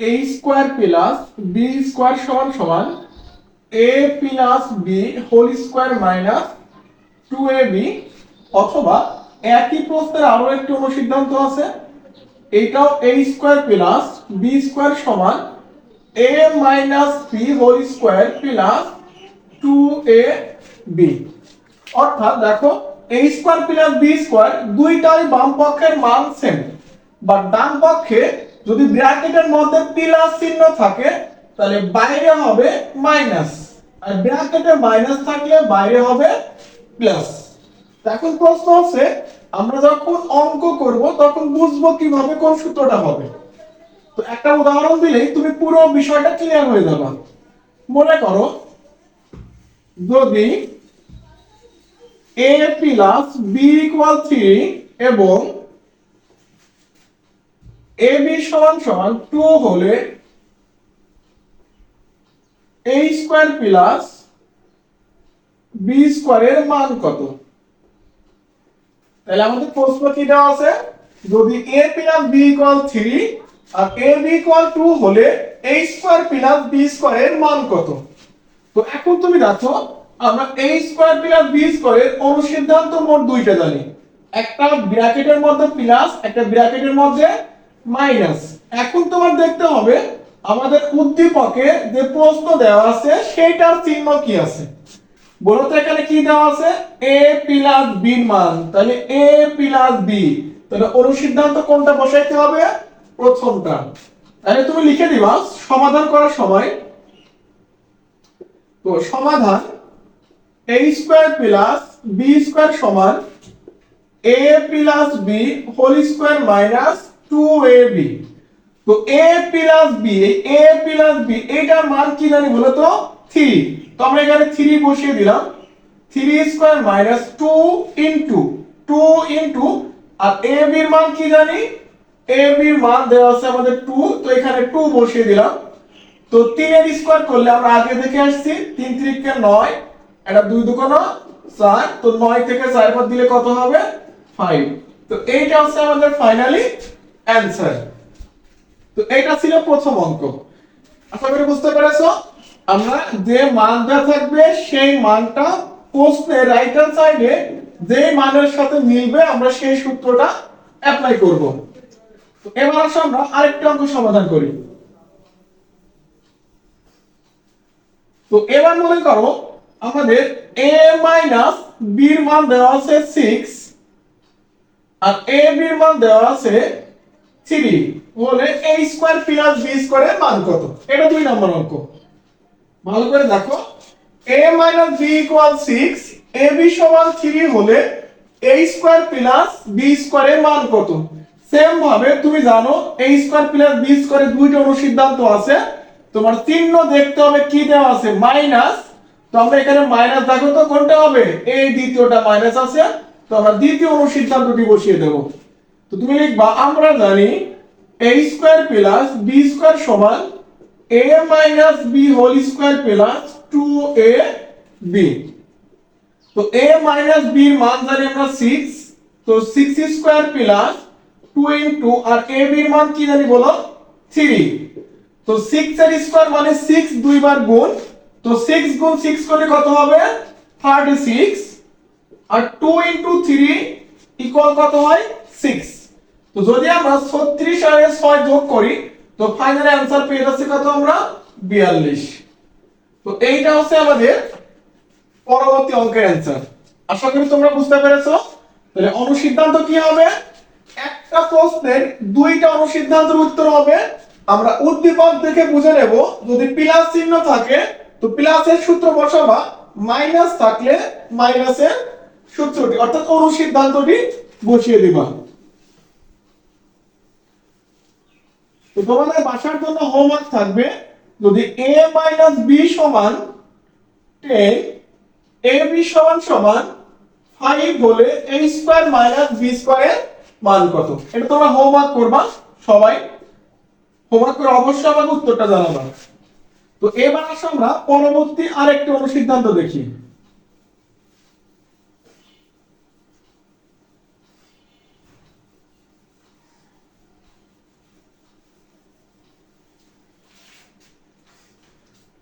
A square plus B square সমান সমান A plus B whole square minus two A B অথবা একই প্রশ্নের আরও একটি অনুসিদ্ধান্ত আছে। এটাও A square plus B square সমান A minus B whole square plus two A B অর্থাৎ দেখো A square plus B square দুইটাই বাম পক্ষের মান সেম বা ডান পক্ষে যদি ব্র্যাকেটের মধ্যে প্লাস চিহ্ন থাকে, তাহলে বাইরে হবে মাইনাস। আর ব্র্যাকেটে মাইনাস থাকলে বাইরে হবে প্লাস। এখন প্রশ্ন হচ্ছে, আমরা যখন অঙ্ক করব, তখন বুঝব কীভাবে কোন সূত্রটা হবে। তো একটা উদাহরণ দিলেই তুমি পুরো বিষয়টা ক্লিয়ার হয়ে যাবে। মনে করো, যদি A plus B equal three এবং এ বি সমান সমান টু হলে এ স্কোয়ার প্লাস বি স্কোয়ারের মান কত? তাহলে আমাদের প্রশ্ন কি দেওয়া আছে? যদি A plus B equal three R A B equal two হলে এ স্কোয়ার প্লাস বি স্কোয়ারের মান কত? তো এখন তুমি দেখো, আমরা এ স্কোয়ার প্লাস বি স্কোয়ারের অনুসিদ্ধান্ত মোট দুইটা জানি। একটা ব্র্যাকেটের মধ্যে প্লাস একটা ব্র্যাকেটের মধ্যে মাইনাস। এখন তোমার দেখতে হবে, আমাদের উদ্দীপকে যে প্রশ্ন দেওয়া আছে, সেইটার চিহ্ন কি আছে? বলো তো এখানে কি দেওয়া আছে? এ প্লাস বি মান। তাহলে এ প্লাস বি তাহলে অনুসিদ্ধান্ত কোনটা বসাইতে হবে? প্রথমটা। তাহলে তুমি লিখে দিবা, সমাধান করার সময়। তো সমাধান a square plus B square সমান a plus B whole square minus two A B তো a plus B a plus B এটার মান কি জানি বলো তো? থ্রি তো আমরা এখানে থ্রি বসিয়ে দিলাম। Three square minus two into two into আর এ বির মান কি জানি? এ বির মান দেওয়া আছে আমাদের টু তো এখানে টু বসিয়ে দিলাম। তো তিনের স্কোয়ার করলে আমরা আগে দেখে আসছি, তিন ত্রিককে নয়, এটা দুই দুকোনো চার, তো নয় থেকে চার পর দিলে কত হবে? ফাইভ তো এইটা হচ্ছে আমাদের ফাইনালি অ্যান্সার তো এইটা ছিল প্রথম অঙ্ক। আশা করি বুঝতে পেরেছ? আমরা যে মানটা থাকবে, সেই মানটা প্রশ্নের রাইট হ্যান্ড সাইডে যে মানের সাথে মিলবে, আমরা সেই সূত্রটা অ্যাপ্লাই করব। এবার আসো আমরা আরেকটা অঙ্ক সমাধান করি। তো এবার মনে করো, আমাদের a মাইনাস এর মান দেওয়া আছে 6 আর b এর মান দেওয়া আছে 3 বলে a স্কয়ার প্লাস b স্কয়ারের মান কত? এটা দুই নম্বর অঙ্ক। ভালো করে দেখো। a minus b equal 6 ab সমান 3 হলে a স্কয়ার প্লাস b স্কয়ারের মান কত? সেম ভাবে তুমি জানো a স্কয়ার প্লাস b স্কয়ারের দুইটা অনুসিদ্ধান্ত আছে। তোমার চিহ্ন দেখতে হবে কি দেওয়া আছে? মাইনাস। তো আমরা এখানে মাইনাস দেখো তো কোনটা হবে? এই দ্বিতীয়টা মাইনাস আছে। তো আমরা দ্বিতীয় অনুসিদ্ধান্তটি বসিয়ে দেব। তো তুমি লিখবা, আমরা জানি a square plus b square সমান a minus b whole square plus 2ab তো a মাইনাস এর মান জানি আমরা 6 তো 6 স্কয়ার প্লাস 2 ইনটু আর a b এর মান কি জানি বলো? 3 তো 6 এর স্কয়ার মানে 6 দুইবার গুণ, তো 6 গুণ 6 করলে কত হবে? 36 আর 2 ইনটু 3 ইকুয়াল কত হয়? 6 তো যদি আমরা 36 আর 6 যোগ করি, তো ফাইনাল অ্যানসার পেয়ে যাচ্ছি কত আমরা? 42 তো এইটা হচ্ছে আমাদের পরবর্তী অঙ্কের অ্যানসার আশা করি তোমরা বুঝতে পেরেছ। তাহলে অনুসিদ্ধান্ত কি হবে? একটা প্রশ্নের দুইটা অনুসিদ্ধান্তের উত্তর হবে। আমরা উদ্দীপক দেখে বুঝে নেব, যদি প্লাস চিহ্ন থাকে, তো প্লাসের সূত্র বসাবা মাইনাস থাকলে মাইনাসের সূত্রটি, অর্থাৎ অনুসিদ্ধান্তটি বসিয়ে দিবা। তো তোমাদের বাসার জন্য হোমওয়ার্ক থাকবে। যদি a মাইনাস b সমান 10 a b সমান সমান 5 হলে a স্কয়ার মাইনাস b স্কয়ারের মান কত? এটা তোমরা হোমওয়ার্ক করবা, সবাই। হোমওয়ার্ক করে অবশ্যই আমাকে উত্তরটা জানাবা। তো এবার আসো আমরা পরবর্তী আরেকটি অনুসিদ্ধান্ত দেখি।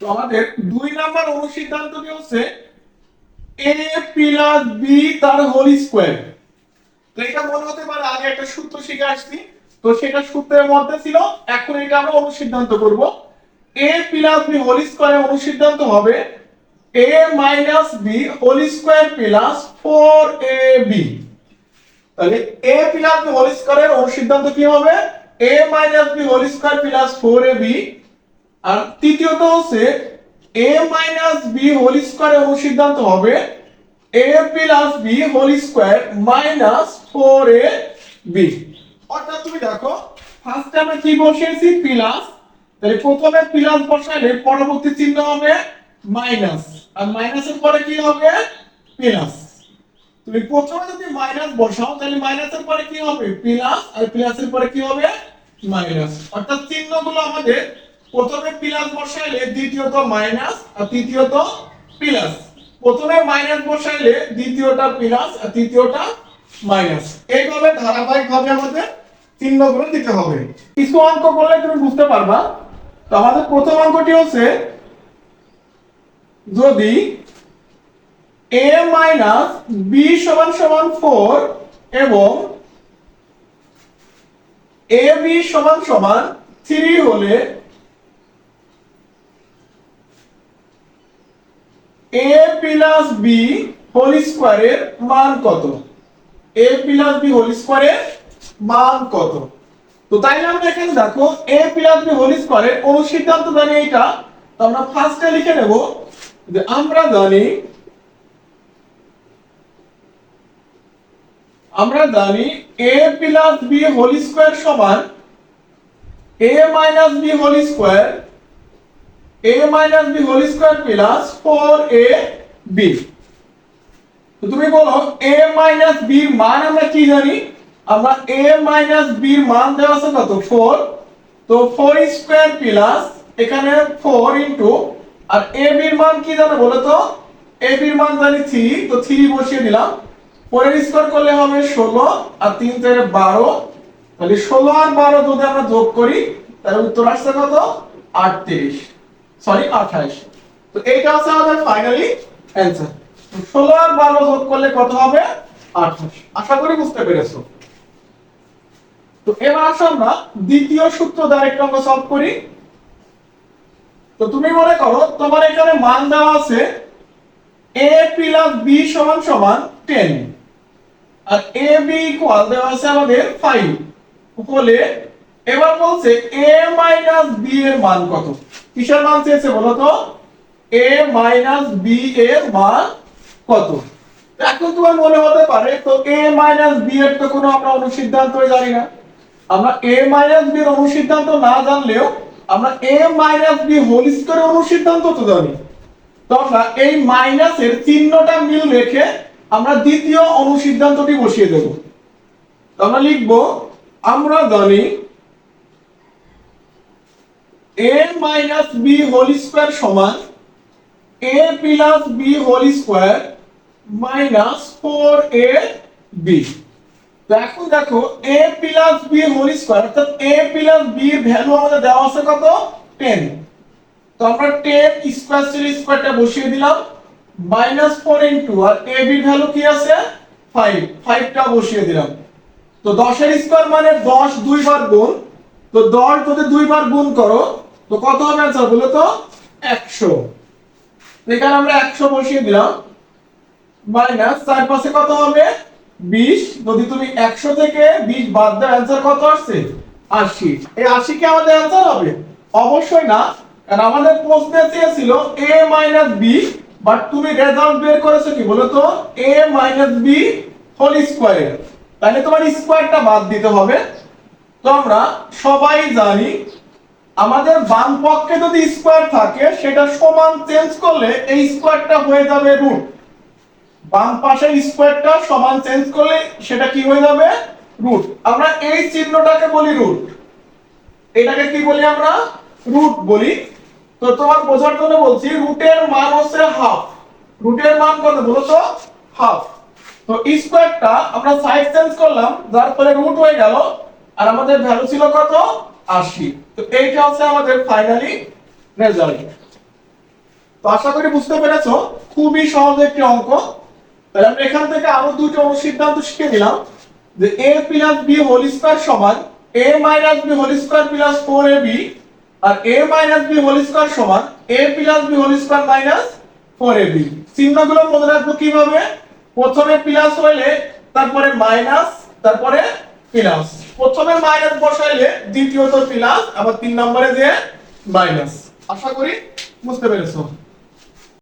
তো আমাদের দুই নাম্বার অনুসিদ্ধান্তটি হচ্ছে? এ প্লাস বি তার হোল স্কোয়ার তো এটা মনে হতে পারে আগে একটা সূত্র শিখে আসছি। তো সেটা সূত্রের মধ্যে ছিল, এখন এটা আমরা অনুসিদ্ধান্ত করব। এ প্লাস বি হোল স্কোয়ারের অনুসিদ্ধান্ত হবে A minus B whole square plus four A B তাহলে এ প্লাস বি হোল স্কোয়ারের অনুসিদ্ধান্ত কি হবে? A minus B whole square plus four A B আর তৃতীয়ত হচ্ছে A minus B whole square স্কোয়ারের অনুসিদ্ধান্ত হবে A plus B whole square minus four A B. অর্থাৎ তুমি দেখো ফার্স্টে আমরা কি বসিয়েছি? প্লাস। তাহলে প্রথমে প্লাস বসালে পরবর্তী চিহ্ন হবে মাইনাস। আর মাইনাসের পরে কি হবে? প্লাস। তুমি প্রথমে যদি মাইনাস বসাও, তাহলে মাইনাসের পরে কি হবে? প্লাস। আর প্লাসের পরে কি হবে? মাইনাস। অর্থাৎ চিহ্নগুলো আমাদের প্রথমে প্লাস বসাইলে দ্বিতীয়ত মাইনাস আর তৃতীয়ত প্লাস। প্রথমে মাইনাস বসাইলে দ্বিতীয়টা প্লাস আর তৃতীয়টা মাইনাস। এইভাবে ধারাবাহিকভাবে আমাদের চিহ্নগুলো দিতে হবে। কিছু অঙ্ক করলে তুমি বুঝতে পারবা। তো আমাদের প্রথম অঙ্কটি হচ্ছে, যদি a মাইনাস বি সমান সমান ফোর এবং এ বি সমান সমান থ্রি হলে এ প্লাস বি হোল স্কোয়ারের মান কত? এ প্লাস বি হোল স্কোয়ারের মান কত? তো তাইলে আমরা এখানে দেখো এ প্লাস বি হোল স্কোয়ারের অনুসিদ্ধান্ত জানি এটা তো আমরা ফার্স্টে লিখে নেব যে আমরা জানি আমরা জানি a plus B whole square সমান a minus B whole square a whole square plus four A B তো তুমি বলো, a মাইনাস b এর মান আমরা কি জানি? আমরা a মাইনাস b এর মান দেওয়া আছে কত? 4 তো 4 স্কোয়ার প্লাস এখানে 4 ইনটু আর a b এর মান কি জানো বলো তো? A b এর মান জানি 3 তো 3 বসিয়ে দিলাম। পরের স্কোয়ার করলে হবে 16 আর 3 থেকে 12 তাহলে 16 আর 12 যদি আমরা যোগ করি, তাহলে উত্তর আসছে কত? 38 সরি 28 তো এইটা হচ্ছে আমাদের ফাইনালি অ্যানসার 16 আর 12 যোগ করলে কত হবে? 28 আশা করি বুঝতে তো এবার আসো আমরা দ্বিতীয় সূত্র দ্বারা একটা অঙ্ক সলভ করি। তো তুমি মনে করো তোমার এখানে মান দেওয়া আছে a প্লাস b সমান সমান 10 আর a b ইকুয়াল দেওয়া আছে আমাদের 5 হলে এবার বলছে a মাইনাস b এর মান কত? কিসের মান চেয়েছে বলো তো? A মাইনাস বি এর মান কত? এখন তোমার মনে হতে পারে, তো a মাইনাস b এর তো কোনো আমরা অনুসিদ্ধান্তই জানি না। আমরা এ মাইনাস b এর অনুসিদ্ধান্ত না জানলেও আমরা এ মাইনাস বি হোল স্কয়ারের অনুসিদ্ধান্ত তো জানি। তো আমরা এই মাইনাসের চিহ্নটা মিল রেখে আমরা দ্বিতীয় অনুসিদ্ধান্তটি বসিয়ে দেব। আমরা লিখব, আমরা জানি a minus b whole square সমান a plus b whole square minus 4ab তো এখন দেখো a plus b whole square, অর্থাৎ a প্লাস b এর ভ্যালু আমাদের দেওয়া আছে কত? 10 তো আমরা 10 স্কয়ার সেল স্কয়ারটা বসিয়ে দিলাম। মাইনাস 4 ইনটু, আর b এর ভ্যালু কি আছে? 5 5টা বসিয়ে দিলাম। তো 10 এর স্কয়ার মানে 10 দুইবার গুণ। তো 10 যদি দুইবার গুণ করো তো কত হবে आंसर বলো তো 100 তো এখানে আমরা 100 বসিয়ে দিলাম মাইনাস চার পাশে কত হবে 20 যদি তুমি 100 থেকে 20 বাদ দাও অ্যানসার কত আসছে 80 এই 80 কি আমাদের অ্যানসার হবে অবশ্যই না কারণ আমাদের প্রশ্নে চেয়েছিল a b বাট তুমি রেজাল্ট বের করেছো কি বলো তো a b হোল স্কয়ার তাহলে তোমার স্কয়ারটা বাদ দিতে হবে তো আমরা সবাই জানি আমাদের বাম পক্ষে যদি স্কয়ার থাকে, সেটা সমান চেঞ্জ করলে এই স্কয়ারটা হয়ে যাবে রুট বাম পাশের স্কয়ারটা সমান চেঞ্জ করলে সেটা কি হয়ে যাবে? রুট আমরা এই চিহ্নটাকে বলি রুট এটাকে কি বলি আমরা? রুট বলি। তো তোমার বোঝার জন্য বলছি রুটের মান হচ্ছে হাফ রুটের মান কত বলো তো? হাফ তো স্কোয়ারটা আমরা সাইড চেঞ্জ করলাম, যার ফলে রুট হয়ে গেল। আর আমাদের ভ্যালু ছিল কত? 80 তো এইটা হচ্ছে আমাদের ফাইনালি রেজাল্ট তো আশা করি বুঝতে পেরেছ, খুবই সহজ একটি অঙ্ক। তাহলে আমরা এখান থেকে আরও দুটো অনুসিদ্ধান্ত শিখে নিলাম। যে a plus b whole square সমান a minus b whole square plus 4ab আর a minus b whole square সমান a plus b whole square minus 4ab চিহ্নগুলো মনে রাখব কীভাবে? প্রথমে প্লাস হইলে, তারপরে মাইনাস তারপরে প্লাস প্রথমে মাইনাস বসাইলে দ্বিতীয়ত প্লাস আবার তিন নম্বরে যে মাইনাস আশা করি বুঝতে পেরেছ?